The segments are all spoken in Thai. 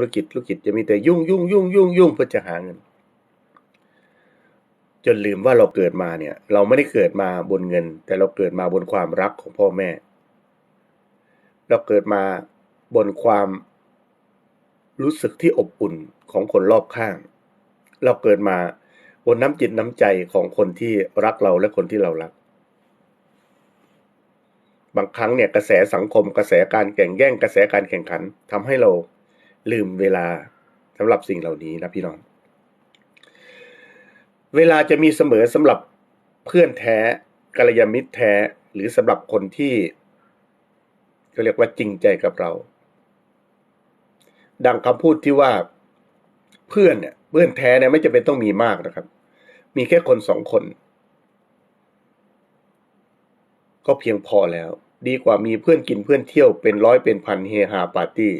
ธุรกิจธุรกิจจะมีแต่ยุ่งยุ่งยุ่งยุ่งยุ่งเพื่อจะหาเงิน จนลืมว่าเราเกิดมาเนี่ย เราไม่ได้เกิดมาบนเงิน แต่เราเกิดมาบนความรักของพ่อแม่ เราเกิดมาบนความรู้สึกที่อบอุ่นของคนรอบข้าง เราเกิดมาบนน้ำจิตน้ำใจของคนที่รักเราและคนที่เรารัก บางครั้งเนี่ยกระแสสังคมกระแสการแข่งแย่งกระแสการแข่งขันทำให้เรา ลืมเวลาสำหรับสิ่งเหล่านี้นะพี่น้อง เวลาจะมีเสมอสำหรับเพื่อนแท้กัลยาณมิตรแท้ หรือสำหรับคนที่เขาเรียกว่าจริงใจกับเรา ดังคำพูดที่ว่าเพื่อนเนี่ยเพื่อนแท้เนี่ยไม่จำเป็นต้องมีมากนะครับ มีแค่คนสองคน ก็เพียงพอแล้ว ดีกว่ามีเพื่อนกินเพื่อนเที่ยวเป็นร้อยเป็นพันเฮฮาปาร์ตี้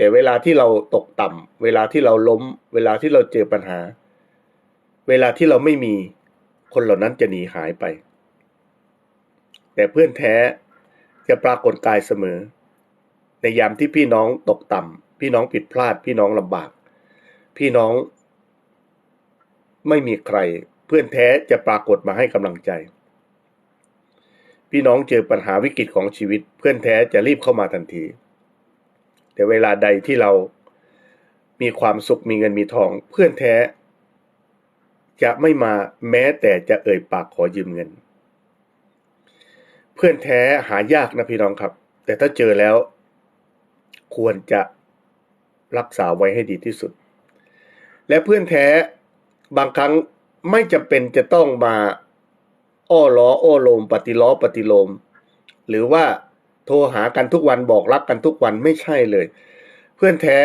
แต่เวลาที่เราตกต่ำเวลาที่เราล้ม เวลาที่เราเจอปัญหา เวลาที่เราไม่มีคนเหล่านั้นจะหนีหายไป แต่เพื่อนแท้จะปรากฏกายเสมอ ในยามที่พี่น้องตกต่ำพี่น้องผิดพลาด พี่น้องลำบาก พี่น้องไม่มีใคร เพื่อนแท้จะปรากฏมาให้กำลังใจ พี่น้องเจอปัญหาวิกฤตของชีวิต เพื่อนแท้จะรีบเข้ามาทันที แต่เวลาใดที่เรามีความสุขมีเงินมีทอง เพื่อนแท้ จะไม่มาแม้แต่จะเอ่ยปากขอยืมเงิน เพื่อนแท้หายากนะพี่น้องครับ แต่ถ้าเจอแล้ว ควรจะรักษาไว้ให้ดีที่สุด และเพื่อนแท้บางครั้งไม่จำเป็นจะต้องมาอ้อล้อ อ้อโลม ปฏิล้อปฏิโลม หรือว่า โทรหากันทุกวันบอกรักกันทุกวันไม่ใช่เลย เพื่อนแท้